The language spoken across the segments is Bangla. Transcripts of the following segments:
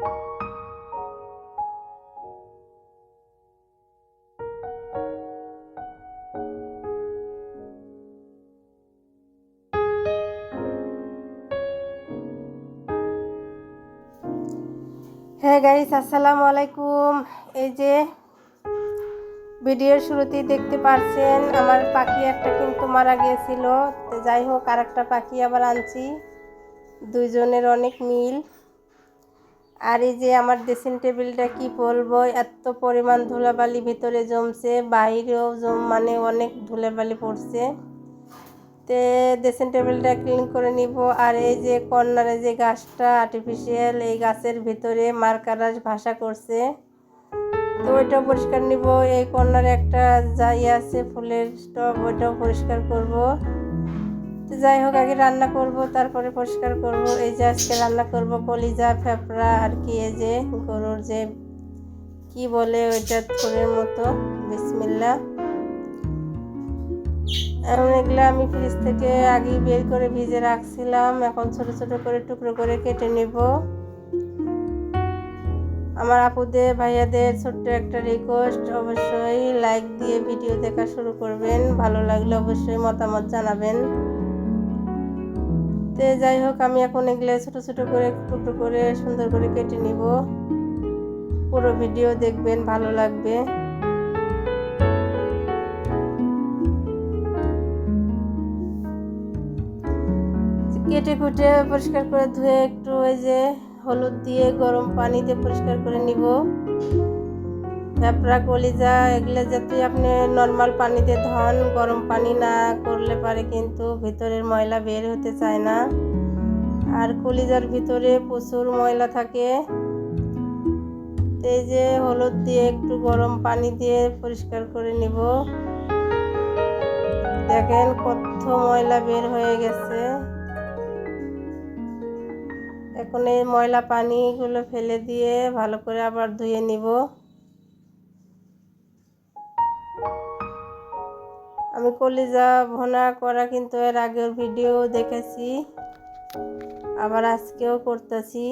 হ্যাঁ গাইস আসসালামু আলাইকুম এই যে ভিডিওর শুরুতেই দেখতে পারছেন, আমার পাখি একটা কিন্তু মারা গিয়েছিল। যাই হোক আর একটা পাখি আবার আনছি। দুইজনের অনেক মিল। আর এই যে আমার ড্রেসিং টেবিলটা কি বলব, এত পরিমাণ ধুলাবালি ভিতরে জমছে, বাইরেও জম মানে অনেক ধুলাবালি পড়ছে। তে ড্রেসিং টেবিলটা ক্লিন করে নিব। আর এই যে কর্নারে যে গাছটা আর্টিফিশিয়াল এই গাছের ভিতরে মার্কারাস ভাষা করছে। তো ওইটাও পরিষ্কার নিব। এই কর্নারে একটা যাই আছে, ফুলের স্টক ওইটাও পরিষ্কার করব। তো যাই হোক, আগে রান্না করব, তারপরে পরিষ্কার করব। এই যে আজকে রান্না করব কলিজা ফেফড়া আর কি এই যে গরুর যে কি বলে ওইটা থোড়ের মতো বিসমিল্লা এখন এগুলো আমি ফ্রিজ থেকে আগেই বের করে ভিজে রাখছিলাম। এখন ছোট ছোট করে টুকরো করে কেটে নেব। আমার আপুদের, ভাইয়াদের ছোট্ট একটা রিকোয়েস্ট অবশ্যই লাইক দিয়ে ভিডিও দেখা শুরু করবেন। ভালো লাগলে অবশ্যই মতামত জানাবেন। তো যাই হোক, আমি এখন এগুলো ছোট ছোট করে, টুকরো করে, সুন্দর করে কেটে নিব। পুরো ভিডিও দেখবেন, ভালো লাগবে। কেটে কুটে পরিষ্কার করে ধুয়ে একটু ওই যে হলুদ দিয়ে গরম পানিতে পরিষ্কার করে নিব। ফ্যাপড়া কলিজা এগুলো যাতে আপনি নর্মাল পানিতে ধন, গরম পানি না করলে পারে কিন্তু ভিতরের ময়লা বের হতে চায় না। আর কলিজার ভিতরে প্রচুর ময়লা থাকে। এই যে হলুদ দিয়ে একটু গরম পানি দিয়ে পরিষ্কার করে নিব। দেখেন কত ময়লা বের হয়ে গেছে। এখন এই ময়লা পানিগুলো ফেলে দিয়ে ভালো করে আবার ধুয়ে নিব। আমি কলিজা ভোনা করা কিন্তু এর আগের ভিডিও দেখেছি আবার আজকেও করতেছি।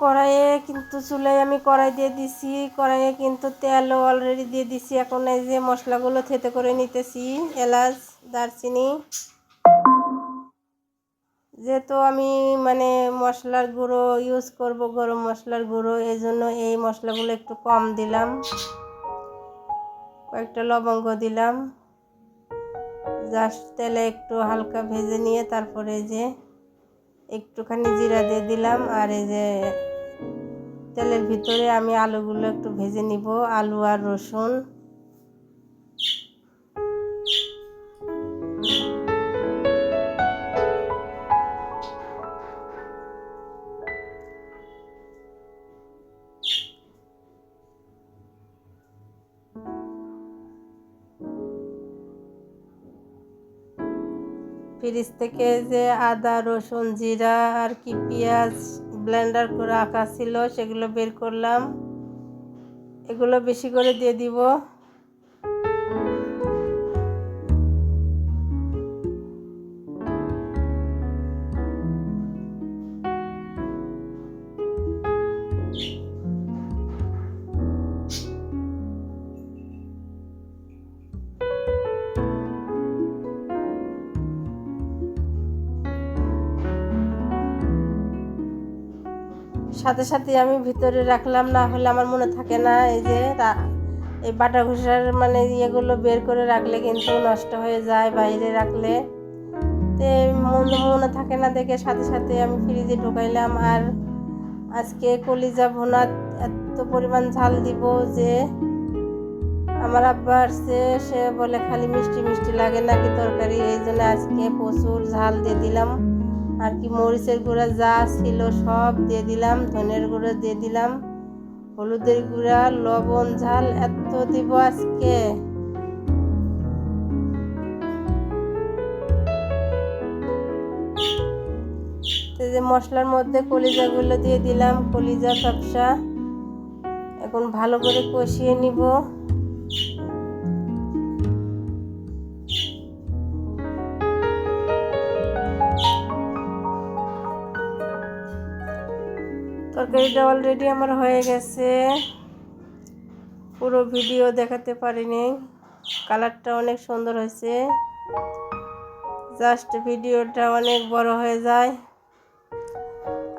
কড়াইয়ে কিন্তু চুলায় আমি কড়াই দিয়ে দিছি, কড়াইয়ে কিন্তু তেলও অলরেডি দিয়ে দিছি। এখন এই যে মশলাগুলো থেতে করে নিতেছি, এলাচ, দারচিনি। যেহেতু আমি মানে মশলার গুঁড়ো ইউজ করব, গরম মশলার গুঁড়ো এই জন্য এই মশলাগুলো একটু কম দিলাম। কয়েকটা লবঙ্গ দিলাম। জাস্ট তেলে একটু হালকা ভেজে নিয়ে তারপরে যে একটুখানি জিরা দিয়ে দিলাম, আর এই যে তেলের ভিতরে আমি আলুগুলো একটু ভেজে নিব, আলু আর রসুন। ফ্রিজ থেকে যে আদা, রসুন, জিরা আর কি পেঁয়াজ ব্লেন্ডার করে আঁকা ছিল সেগুলো বের করলাম। এগুলো বেশি করে দিয়ে দিব। সাথে সাথে আমি ভিতরে রাখলাম, না হলে আমার মনে থাকে না এই যে এই বাটা ঘুষার মানে ইয়েগুলো বের করে রাখলে কিন্তু নষ্ট হয়ে যায় বাইরে রাখলে। তে মনে মনে থাকে না দেখে, সাথে সাথে আমি ফ্রিজে ঢুকাইলাম আর আজকে কলিজা ভোনা এত পরিমাণ ঝাল দিব যে আমার আব্বা আসছে, সে বলে খালি মিষ্টি মিষ্টি লাগে নাকি তরকারি, এই জন্য আজকে প্রচুর ঝাল দিয়ে দিলাম। আর কি মরিচের গুঁড়া যা ছিল সব দিয়ে দিলাম, ধনের গুঁড়ো দিয়ে দিলাম, হলুদের গুঁড়া, লবণ, ঝাল এত দিব আজকে। যে মশলার মধ্যে কলিজাগুলো দিয়ে দিলাম, কলিজা ব্যবসা এখন ভালো করে কষিয়ে নিব। তরকারিটা অলরেডি আমার হয়ে গেছে। পুরো ভিডিও দেখাতে পারিনি। কালারটা অনেক সুন্দর হয়েছে। জাস্ট ভিডিওটা অনেক বড় হয়ে যায়।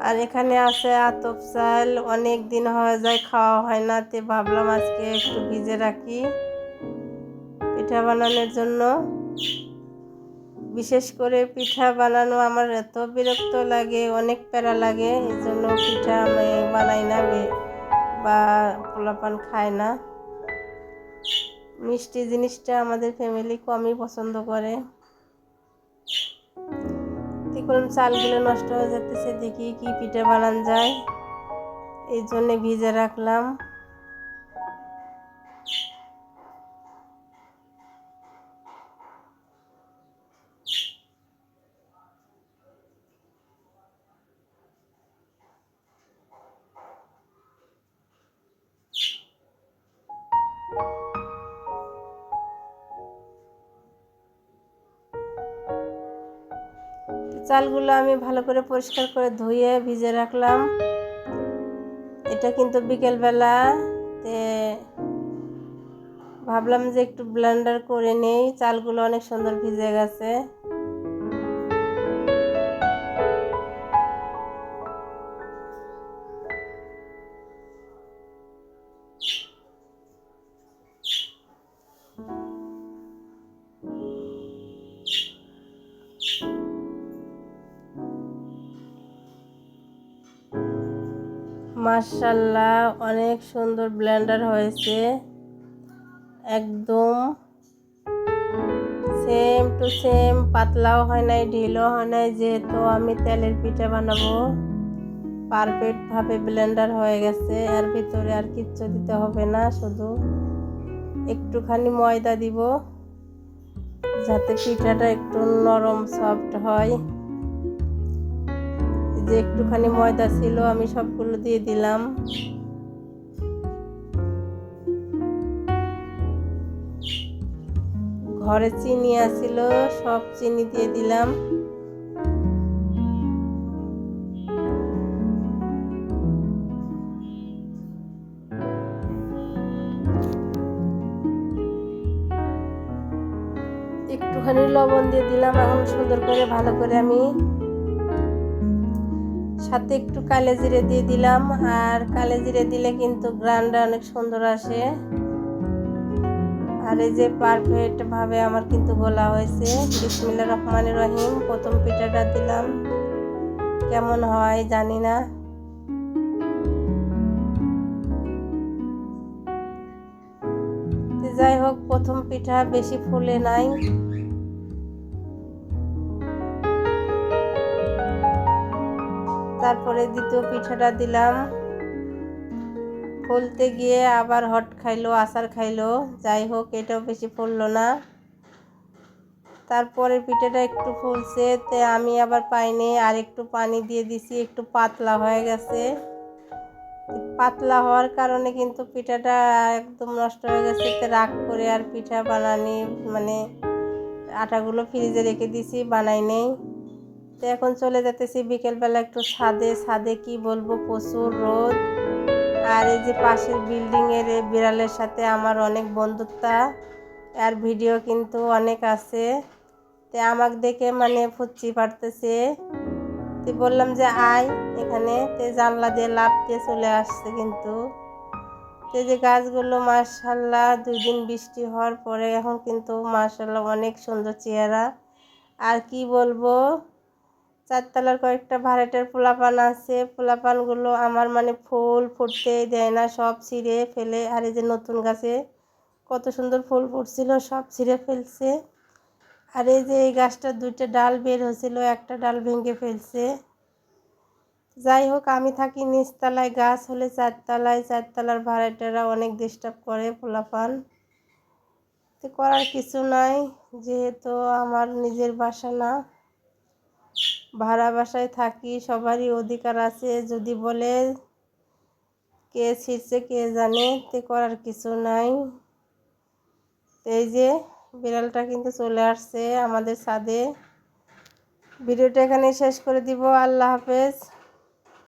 আর এখানে আছে আতপ চাল। অনেক দিন হয়ে যায় খাওয়া হয় না। তে ভাবলাম আজকে একটু ভিজে রাখি। পিঠা বানানোর জন্য। বিশেষ করে পিঠা বানানো আমার এত বিরক্ত লাগে, অনেক প্যারা লাগে, এই জন্য পিঠা আমি বানাই না, বে- পোলাপান খায় না। মিষ্টি জিনিসটা আমাদের ফ্যামিলি কমই পছন্দ করে। দেখলাম চালগুলো নষ্ট হয়ে যাচ্ছে দেখি কি পিঠা বানান যায়। এই জন্যে ভিজে রাখলাম। চালগুলো আমি ভালো করে পরিষ্কার করে ধুয়ে ভিজে রাখলাম। এটা কিন্তু বিকেলবেলা, তে ভাবলাম যে একটু ব্লেন্ডার করে নেই। চালগুলো অনেক সুন্দর ভিজে গেছে। মার্শাল্লাহ অনেক সুন্দর ব্লেন্ডার হয়েছে। একদম সেম টু সেম পাতলাও হয় নাই, ঢিলও হয় নাই, যেহেতু আমি তেলের পিঠা বানাবো। পারফেক্টভাবে ব্লেন্ডার হয়ে গেছে, এর ভিতরে আর কিচ্ছু দিতে হবে না, শুধু একটুখানি ময়দা দিব, যাতে পিঠাটা একটু নরম সফট হয়। যে একটুখানি ময়দা ছিল, আমি সবগুলো দিয়ে দিলাম। ঘরে চিনি আসিল সব চিনি দিয়ে দিলাম। একটুখানি লবণ দিয়ে দিলাম, এখন সুন্দর করে ভালো করে আমি সাথে একটু কালে জিরে দিয়ে দিলাম, আর কালে জিরে দিলে কিন্তু গ্রানটা অনেক সুন্দর আসে। আর এই যে পারফেক্ট ভাবে আমার কিন্তু গোলা হয়েছে। বিসমিল্লা রহমানের রহিম, প্রথম পিঠাটা দিলাম। কেমন হয় জানি না। যাই হোক, প্রথম পিঠা বেশি ফুলে নাই। তারপরে দ্বিতীয় পিঠাটা দিলাম। ফুলতে গিয়ে আবার হট খাইলো, আচার খাইলো। যাই হোক, এটাও বেশি ফুললো না। তারপরে পিঠাটা একটু ফুলছে, তে আমি আবার পাইনি। আর একটু পানি দিয়ে দিছি, একটু পাতলা হয়ে গেছে। পাতলা হওয়ার কারণে কিন্তু পিঠাটা একদম নষ্ট হয়ে গেছে। তে রাগ করে আর পিঠা বানানি মানে আটাগুলো ফ্রিজে রেখে দিছি, বানাই নেই। তো এখন চলে যেতেছি বিকেলবেলা একটু ছাদে। ছাদে কি বলব? প্রচুর রোদ। আর এই যে পাশের বিল্ডিং এর এই বিড়ালের সাথে আমার অনেক বন্ধুত্বা আর ভিডিও কিন্তু অনেক আছে। তে আমাকে দেখে মানে ফুচ্ছি পারতেছে। তো বললাম যে, আয় এখানে। তে জানলা দিয়ে লাভ দিয়ে চলে আসছে কিন্তু। তো যে গাছগুলো মার্শাল্লাহ দুই দিন বৃষ্টি হওয়ার পরে এখন কিন্তু মার্শাল্লাহ অনেক সুন্দর চেহারা। আর কি বলব? চারতলার কয়েকটা ভাড়াটের পোলাপান আছে। পোলাপানগুলো আমার মানে ফুল ফুটতেই দেয় না, সব ছিঁড়ে ফেলে। আর এই যে নতুন গাছে কত সুন্দর ফুল ফুটছিল, সব ছিঁড়ে ফেলছে। আর এই যে এই গাছটার দুইটা ডাল বের হয়েছিল, একটা ডাল ভেঙে ফেলছে। যাই হোক, আমি থাকি নিচতলায়, গাছ হলে চারতলায়। চারতলার ভাড়াটেরা অনেক ডিস্টার্ব করে পোলাপান। তো করার কিছু নাই, যেহেতু আমার নিজের বাসা না। ভাড়া বাসায় থাকি, সবারই অধিকার আছে। যদি বলে কে ছিঁড়ছে, কে জানে, তে করার কিছু নাই। এই যে বিড়ালটা কিন্তু চলে আসছে আমাদের ছাদে। ভিডিওটা এখানে শেষ করে দিব। আল্লাহ হাফেজ।